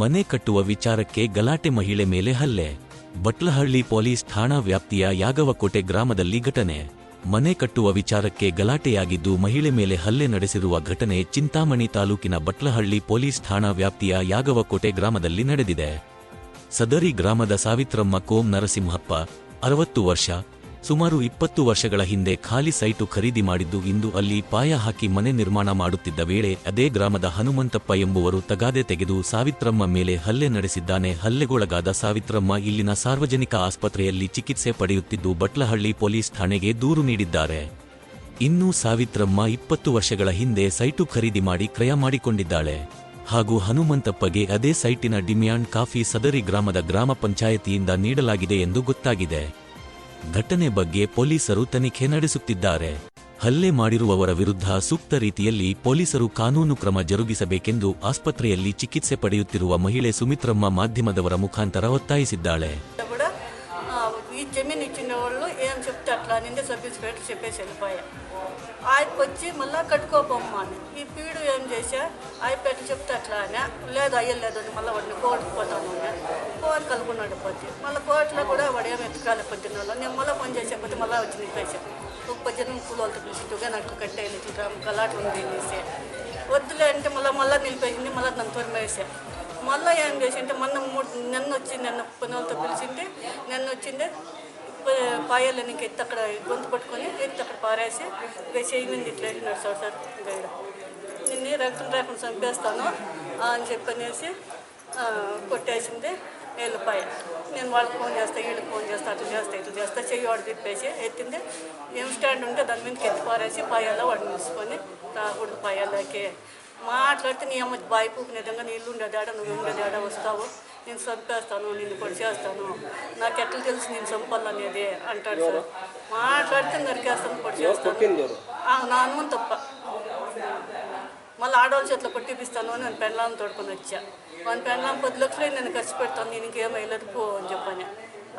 ಮನೆ ಕಟ್ಟುವ ವಿಚಾರಕ್ಕೆ ಗಲಾಟೆ ಮಹಿಳೆ ಮೇಲೆ ಹಲ್ಲೆ. ಬಟ್ಲಹಳ್ಳಿ ಪೊಲೀಸ್ ಠಾಣಾ ವ್ಯಾಪ್ತಿಯ ಯಾಗವಕೋಟೆ ಗ್ರಾಮದಲ್ಲಿ ಘಟನೆ. ಮನೆ ಕಟ್ಟುವ ವಿಚಾರಕ್ಕೆ ಗಲಾಟೆಯಾಗಿದ್ದು ಮಹಿಳೆ ಮೇಲೆ ಹಲ್ಲೆ ನಡೆಸಿರುವ ಘಟನೆ ಚಿಂತಾಮಣಿ ತಾಲೂಕಿನ ಬಟ್ಲಹಳ್ಳಿ ಪೊಲೀಸ್ ಠಾಣಾ ವ್ಯಾಪ್ತಿಯ ಯಾಗವಕೋಟೆ ಗ್ರಾಮದಲ್ಲಿ ನಡೆದಿದೆ. ಸದರಿ ಗ್ರಾಮದ ಸಾವಿತ್ರಮ್ಮ ಕೋಂ ನರಸಿಂಹಪ್ಪ, ಅರವತ್ತು ವರ್ಷ ಸುಮಾರು ಇಪ್ಪತ್ತು ವರ್ಷಗಳ ಹಿಂದೆ ಖಾಲಿ ಸೈಟು ಖರೀದಿ ಮಾಡಿದ್ದು ಇಂದು ಅಲ್ಲಿ ಪಾಯ ಹಾಕಿ ಮನೆ ನಿರ್ಮಾಣ ಮಾಡುತ್ತಿದ್ದ ವೇಳೆ ಅದೇ ಗ್ರಾಮದ ಹನುಮಂತಪ್ಪ ಎಂಬುವರು ತಗಾದೆ ತೆಗೆದು ಸಾವಿತ್ರಮ್ಮ ಮೇಲೆ ಹಲ್ಲೆ ನಡೆಸಿದ್ದಾನೆ. ಹಲ್ಲೆಗೊಳಗಾದ ಸಾವಿತ್ರಮ್ಮ ಇಲ್ಲಿನ ಸಾರ್ವಜನಿಕ ಆಸ್ಪತ್ರೆಯಲ್ಲಿ ಚಿಕಿತ್ಸೆ ಪಡೆಯುತ್ತಿದ್ದು ಬಟ್ಲಹಳ್ಳಿ ಪೊಲೀಸ್ ಠಾಣೆಗೆ ದೂರು ನೀಡಿದ್ದಾರೆ. ಇನ್ನು ಸಾವಿತ್ರಮ್ಮ ಇಪ್ಪತ್ತು ವರ್ಷಗಳ ಹಿಂದೆ ಸೈಟು ಖರೀದಿ ಮಾಡಿ ಕ್ರಯ ಮಾಡಿಕೊಂಡಿದ್ದಾಳೆ. ಹಾಗೂ ಹನುಮಂತಪ್ಪಗೆ ಅದೇ ಸೈಟಿನ ಡಿಮ್ಯಾಂಡ್ ಕಾಫಿ ಸದರಿ ಗ್ರಾಮದ ಗ್ರಾಮ ಪಂಚಾಯತಿಯಿಂದ ನೀಡಲಾಗಿದೆ ಎಂದು ಗೊತ್ತಾಗಿದೆ. ಘಟನೆ ಬಗ್ಗೆ ಪೊಲೀಸರು ತನಿಖೆ ನಡೆಸುತ್ತಿದ್ದಾರೆ. ಹಲ್ಲೆ ಮಾಡಿರುವವರ ವಿರುದ್ಧ ಸೂಕ್ತ ರೀತಿಯಲ್ಲಿ ಪೊಲೀಸರು ಕಾನೂನು ಕ್ರಮ ಜರುಗಿಸಬೇಕೆಂದು ಆಸ್ಪತ್ರೆಯಲ್ಲಿ ಚಿಕಿತ್ಸೆ ಪಡೆಯುತ್ತಿರುವ ಮಹಿಳೆ ಸುಮಿತ್ರಮ್ಮ ಮಾಧ್ಯಮದವರ ಮುಖಾಂತರ ಒತ್ತಾಯಿಸಿದ್ದಾಳೆ. ఈ జమీన్ ఇచ్చిన వాళ్ళు ఏం చెప్తే అట్లా నిందే సబ్ ఇన్స్పెక్టర్ చెప్పేసి వెళ్ళిపోయా ఆయనకు వచ్చి మళ్ళీ కట్టుకోపోమ్మా అని. ఈ పీడు ఏం చేసా ఆయన పెట్టి చెప్తే అట్లానే లేదు అయ్యలేదు మళ్ళీ వాడిని కోర్టుకు పోతాను అని. కలుపుకున్నాడు పోతే. మళ్ళీ కోర్టులో కూడా వాడు ఏం ఎత్తుకాలి పొద్దున్న వాళ్ళు. నేను మళ్ళీ ఫోన్ చేసేపోతే మళ్ళీ వచ్చి నిలిపేసా ఒక పొద్దున్న కూలతో పిలిచిట్టుగా నాకు కట్టేయాలి ఇట్లా గలాట్లు ఉంది వద్దులే అంటే మళ్ళీ మళ్ళీ నిలిపేసింది మళ్ళీ దాని తొరిమేసా మళ్ళీ ఏం చేసింటే మొన్న మూడు నిన్న వచ్చింది నిన్న పనులతో పిలిచింటే నిన్న వచ్చింది పాయాలు నీకు ఎత్తి అక్కడ గొంతు పట్టుకొని ఎత్తి అక్కడ పారేసి ఇక చేయి మీద ఇట్లా వేసినాడు సార్ సార్ ఇంకా నిన్ను రక్తం రాకుండా చంపేస్తాను అని చెప్పనేసి ఆ, కొట్టేసింది వెళ్ళిపోయా నేను వాళ్ళకి ఫోన్ చేస్తా వీళ్ళకి ఫోన్ చేస్తా అట్లా చేస్తా ఇట్లా చేస్తా చెయ్యి వాడు తిప్పేసి ఎత్తింది. ఏం స్టాండ్ ఉంటే దాని మీదకి ఎత్తి పారేసి పాయాల్లో వాడిని తీసుకొని రాకూడదు పాయాలకి మాట్లాడితే నీ అమ్మ బాయిపోకు నిజంగా నీళ్ళు ఉండేదాడ నువ్వు ఉండేదాడ వస్తావు. నేను చంపేస్తాను నిన్ను పొడి చేస్తాను నాకు ఎట్లా తెలుసు నేను చంపాలనేది? అంటాడు సార్. మాట్లాడితే నరికేస్తాను పొడి చేస్తాను నా అనుమతి తప్ప. మళ్ళీ ఆడవాళ్ళ చేతిలో కొట్టిపిస్తాను అని నేను పెండ్లాన్ని తోడుకొని వచ్చా. మన పెండ్లాం పది లక్షలు నేను ఖర్చు పెడతాను నేను ఇంకేం వేయలేదు పో అని చెప్పని.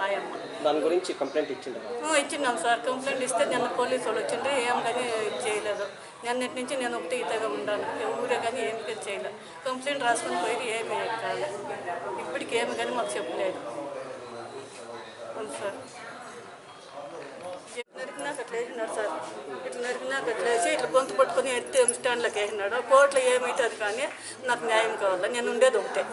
ఆయమ్మ దాని గురించి కంప్లైంట్ ఇచ్చిండు ఇచ్చిన్నాం సార్. కంప్లైంట్ ఇస్తే నిన్న పోలీసు వాళ్ళు వచ్చిండ్రు. ఏం కానీ చేయలేదు. నిన్నటి నుంచి నేను ఒకటి ఇతగా ఉన్నాను ఊరే కానీ ఏమి కానీ చేయలేదు కంప్లైంట్ రాసుకొని పోయి ఏమి కాదు ఇప్పటికి ఏమి కానీ మాకు చెప్పలేదు. అవును సార్. నరికినాక అట్లా వేసినాడు సార్. ఇట్లా నరికినాక అట్లా వేసి ఇట్లా గొంతు పట్టుకొని ఎత్తే స్టాండ్లోకి వేసినాడు. కోర్టులో ఏమవుతుంది కానీ నాకు న్యాయం కావాలి? నేను ఉండేది ఒకటే.